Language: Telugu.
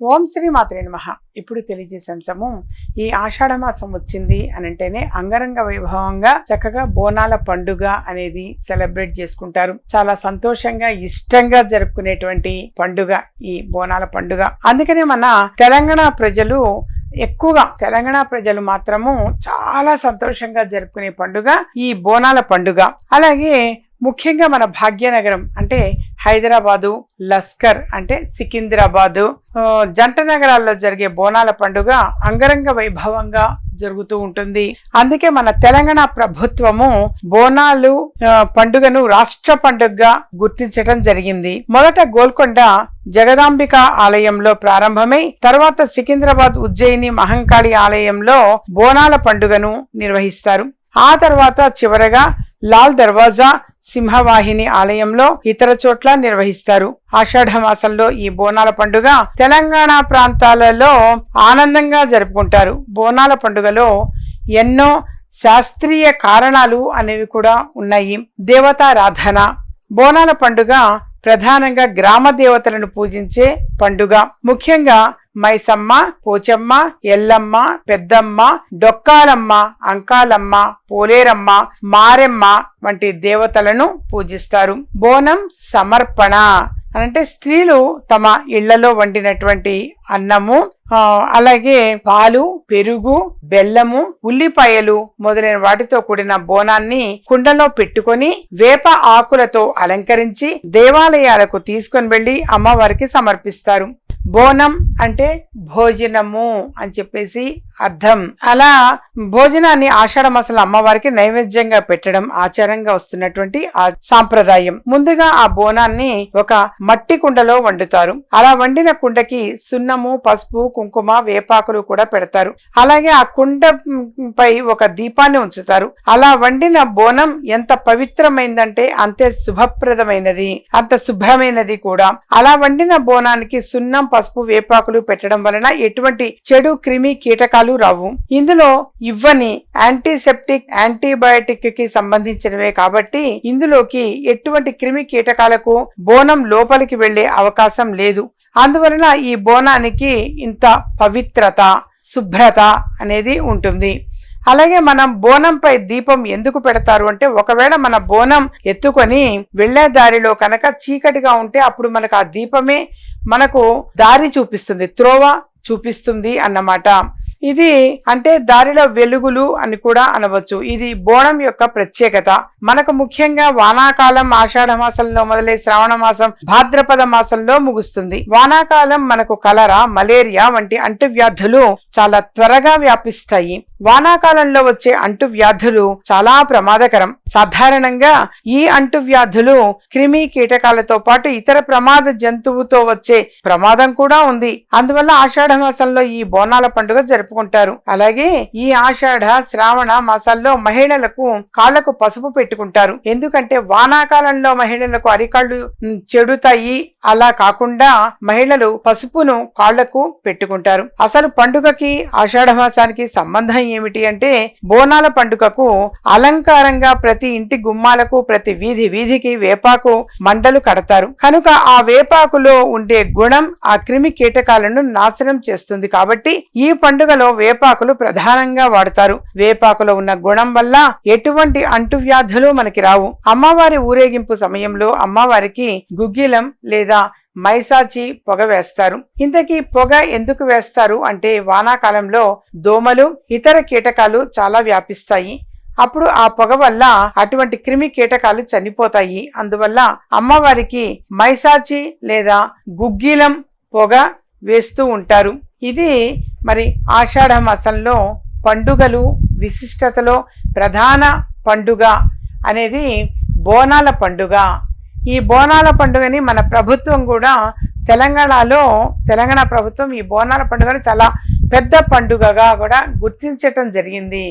ఓం శ్రీ మాత్రే నమ. ఇప్పుడు తెలియజేసే అంశము ఈ ఆషాఢ మాసం వచ్చింది అని అంటేనే అంగరంగ వైభవంగా చక్కగా బోనాల పండుగ అనేది సెలబ్రేట్ చేసుకుంటారు. చాలా సంతోషంగా ఇష్టంగా జరుపుకునేటువంటి పండుగ ఈ బోనాల పండుగ. అందుకనే మన తెలంగాణ ప్రజలు ఎక్కువగా తెలంగాణ ప్రజలు మాత్రము చాలా సంతోషంగా జరుపుకునే పండుగ ఈ బోనాల పండుగ. అలాగే ముఖ్యంగా మన భాగ్యనగరం అంటే హైదరాబాదు లస్కర్ అంటే సికింద్రాబాదు. జంట నగరాల్లో జరిగే బోనాల పండుగ అంగరంగ వైభవంగా జరుగుతూ ఉంటుంది. అందుకే మన తెలంగాణ ప్రభుత్వము బోనాలు పండుగను రాష్ట్ర పండుగగా గుర్తించడం జరిగింది. మొదట గోల్కొండ జగదాంబిక ఆలయంలో ప్రారంభమై తర్వాత సికింద్రాబాద్ ఉజ్జయిని మహంకాళి ఆలయంలో బోనాల పండుగను నిర్వహిస్తారు. ఆ తర్వాత చివరగా లాల్ దర్వాజా సింహవాహిని ఆలయంలో ఇతర చోట్ల నిర్వహిస్తారు. ఆషాఢ మాసంలో ఈ బోనాల పండుగ తెలంగాణ ప్రాంతాలలో ఆనందంగా జరుపుకుంటారు. బోనాల పండుగలో ఎన్నో శాస్త్రీయ కారణాలు అనేవి కూడా ఉన్నాయి. దేవతారాధన బోనాల పండుగ ప్రధానంగా గ్రామ దేవతలను పూజించే పండుగ. ముఖ్యంగా మైసమ్మ పోచమ్మ ఎల్లమ్మ పెద్దమ్మ డొక్కాలమ్మ అంకాలమ్మ పోలేరమ్మ మారెమ్మ వంటి దేవతలను పూజిస్తారు. బోనం సమర్పణ అంటే స్త్రీలు తమ ఇళ్ళలో వండినటువంటి అన్నము అలాగే పాలు పెరుగు బెల్లము ఉల్లిపాయలు మొదలైన వాటితో కూడిన బోనాన్ని కుండలో పెట్టుకొని వేప ఆకులతో అలంకరించి దేవాలయాలకు తీసుకొని వెళ్ళి అమ్మవారికి సమర్పిస్తారు. బోనం అంటే భోజనము అని చెప్పేసి అర్థం. అలా భోజనాన్ని ఆషాఢ మాసంలో అమ్మవారికి నైవేద్యంగా పెట్టడం ఆచారంగా వస్తున్నటువంటి ఆ సాంప్రదాయం. ముందుగా ఆ బోనాన్ని ఒక మట్టి కుండలో వండుతారు. అలా వండిన కుండకి సున్నము పసుపు కుంకుమ వేపాకులు కూడా పెడతారు. అలాగే ఆ కుండ పై ఒక దీపాన్ని ఉంచుతారు. అలా వండిన బోనం ఎంత పవిత్రమైందంటే అంతే శుభప్రదమైనది అంత శుభ్రమైనది కూడా. అలా వండిన బోనానికి సున్నం పసుపు వేపాకులు పెట్టడం వలన ఎటువంటి చెడు క్రిమి కీటకాలు రావు. ఇందులో ఇవ్వని యాంటీసెప్టిక్ యాంటీబయాటిక్కి సంబంధించినవే కాబట్టి ఇందులోకి ఎటువంటి క్రిమి కీటకాలకు బోనం లోపలికి వెళ్ళే అవకాశం లేదు. అందువలన ఈ బోనానికి ఇంత పవిత్రత శుభ్రత అనేది ఉంటుంది. అలాగే మనం బోనంపై దీపం ఎందుకు పెడతారు అంటే ఒకవేళ మన బోనం ఎత్తుకొని వెళ్ళే దారిలో కనుక చీకటిగా ఉంటే అప్పుడు మనకు ఆ దీపమే మనకు దారి చూపిస్తుంది త్రోవ చూపిస్తుంది అన్నమాట. ఇది అంటే దారిలో వెలుగులు అని కూడా అనవచ్చు. ఇది బోనం యొక్క ప్రత్యేకత. మనకు ముఖ్యంగా వానాకాలం ఆషాఢ మాసంలో మొదలై శ్రావణ మాసం భాద్రపద మాసంలో ముగుస్తుంది. వానాకాలం మనకు కలరా మలేరియా వంటి అంటువ్యాధులు చాలా త్వరగా వ్యాపిస్తాయి. వానాకాలంలో వచ్చే అంటువ్యాధులు చాలా ప్రమాదకరం. సాధారణంగా ఈ అంటువ్యాధులు క్రిమి కీటకాలతో పాటు ఇతర ప్రమాద జంతువుతో వచ్చే ప్రమాదం కూడా ఉంది. అందువల్ల ఆషాఢ మాసంలో ఈ బోనాల పండుగ జరుపుకుంటారు. అలాగే ఈ ఆషాఢ శ్రావణ మాసాల్లో మహిళలకు కాళ్ళకు పసుపు పెట్టుకుంటారు. ఎందుకంటే వానాకాలంలో మహిళలకు అరికాళ్ళు చెడుతాయి. అలా కాకుండా మహిళలు పసుపును కాళ్ళకు పెట్టుకుంటారు. అసలు పండుగకి ఆషాఢ మాసానికి సంబంధం ఏమిటి అంటే బోనాల పండుగకు అలంకారంగా ప్రతి ఇంటి గుమ్మాలకు ప్రతి వీధి వీధికి వేపాకు మండలు కడతారు. కనుక ఆ వేపాకులో ఉండే గుణం ఆ క్రిమి కీటకాలను నాశనం చేస్తుంది కాబట్టి ఈ పండుగలో వేపాకులు ప్రధానంగా వాడతారు. వేపాకులో ఉన్న గుణం వల్ల ఎటువంటి అంటువ్యాధులు మనకి రావు. అమ్మవారి ఊరేగింపు సమయంలో అమ్మవారికి గుగ్గిలం లేదా మైసాచి పొగ వేస్తారు. ఇంతకీ పొగ ఎందుకు వేస్తారు అంటే వానాకాలంలో దోమలు ఇతర కీటకాలు చాలా వ్యాపిస్తాయి. అప్పుడు ఆ పొగ వల్ల అటువంటి క్రిమి కీటకాలు చనిపోతాయి. అందువల్ల అమ్మవారికి మైసాచి లేదా గుగ్గిలం పొగ వేస్తూ ఉంటారు. ఇది మరి ఆషాఢ మాసంలో పండుగలు విశిష్టతలో ప్రధాన పండుగ అనేది బోనాల పండుగ. ఈ బోనాల పండుగని మన ప్రభుత్వం కూడా తెలంగాణలో తెలంగాణ ప్రభుత్వం ఈ బోనాల పండుగను చాలా పెద్ద పండుగగా కూడా గుర్తించటం జరిగింది.